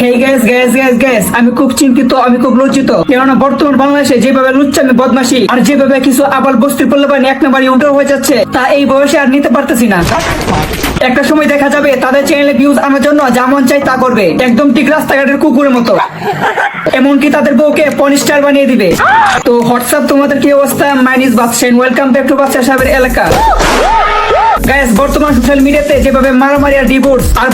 Gas gas gas gas আমি খুব চিন্তিত, আমি খুব লজ্জিত। কেননা বর্তমান বাংলাদেশে যেভাবে লুচ্চামি বদমাশি, আর যেভাবে কিছু আবাল বস্তির পল্লবান এক নম্বরই উল্টো হয়ে যাচ্ছে, তা এই বয়সে আর নিতে পারতেছি না। একটা সময় দেখা যাবে তাদের চ্যানেলে ভিউজ আনার জন্য যেমন চাই তা করবে, একদম ঠিক রাস্তাঘাটের কুকুরের মতো। এমনকি তাদের বউকে পনিস্টার বানিয়ে দিবে। তো হোয়াটসঅ্যাপ, তোমাদের কি অবস্থা? মাইনিস বাদশাইন ওয়েলকাম ব্যাক টু বাদশা সাহেবের এলাকা। গাইস বর্তমান সোশ্যাল মিডিয়াতে যেভাবে মারামারি আর ডিভোর্স আর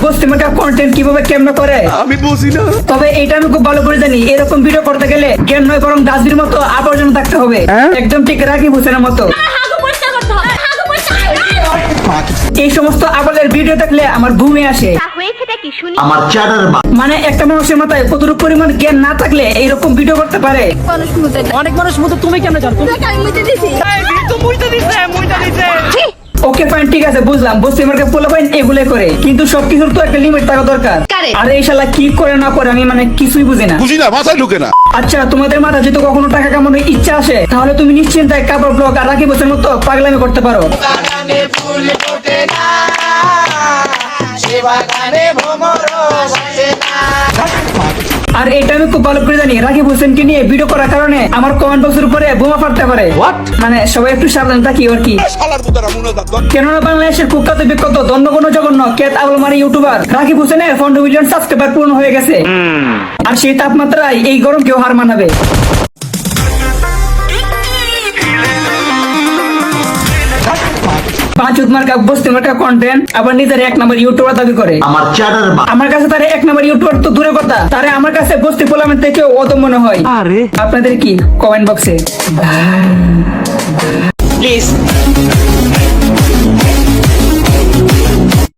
কন্টেন্ট কীভাবে কেমন করে? আমি বুঝি না। তবে এটা আমি খুব ভালো করে জানি। এরকম ভিডিও করতে গেলে জ্ঞান নয় বরং ডাস্টবির মতো আবর্জনা থাকতে হবে। একদম ঠিক রাখি হোসেনের মতো। এই সমস্ত আবালের ভিডিও দেখলে আমার ঘুমে আসে। হয়েছেটা কি শুনি। আমার চ্যাটার মানে একটা মানুষের মাথায় কতটুকু পরিমাণ জ্ঞান না থাকলে এইরকম ভিডিও করতে পারে? মানুষ অনেক মানুষ মতো তুমি কেন জানো আমি মুতে দিছি। ওকে ফাইন ঠিক আছে বুঝলাম। বুঝতে মার্কে পোলা ফাইন এগুলো করে। কিন্তু সবকিছুর তো একটা লিমিট থাকা দরকার। আরে ইশালা এই শালা কি করে না করে আমি মানে কিছুই বুঝি না। বুঝি না মাথায় ঢুকে না। আচ্ছা তোমাদের মাথা যদি কখনো টাকা কামানোর ইচ্ছা আসে তাহলে তুমি নিশ্চিন্তায় কাপড় ব্লগ আর রাখি বছর মতো পাগলামি করতে পারো। আর এটা আমি খুব ভালো করে জানি। রাকিব হোসেনকে নিয়ে ভিডিও করার কারণে আমার কমেন্ট বক্সের উপরে বোমা ফাটতে পারে। মানে সবাই একটু সাবধান থাকি আর কি? কেননা বাংলাদেশের কুখ্যাত বিখ্যাত দণ্ডগণ জঘন্য কেত আবলমারি ইউটিউবার রাকিব হোসেনের পনেরো মিলিয়ন সাবস্ক্রাইবার পূর্ণ হয়ে গেছে। আর সেই তাপমাত্রায় এই গরম কেউ হার মানাবে। পাঁচ উৎমার্কা বস্তি মার্কা কন্টেন্ট আবার নিজের এক নম্বর ইউটিউবার দাবি করে। আমার চ্যাটার আমার কাছে তার এক নম্বর ইউটিউবার তো দূরে কথা। তারে আমার কাছে বস্তি পোলামের থেকে অত মনে হয়। আপনাদের কি? কমেন্ট বক্সে প্লিজ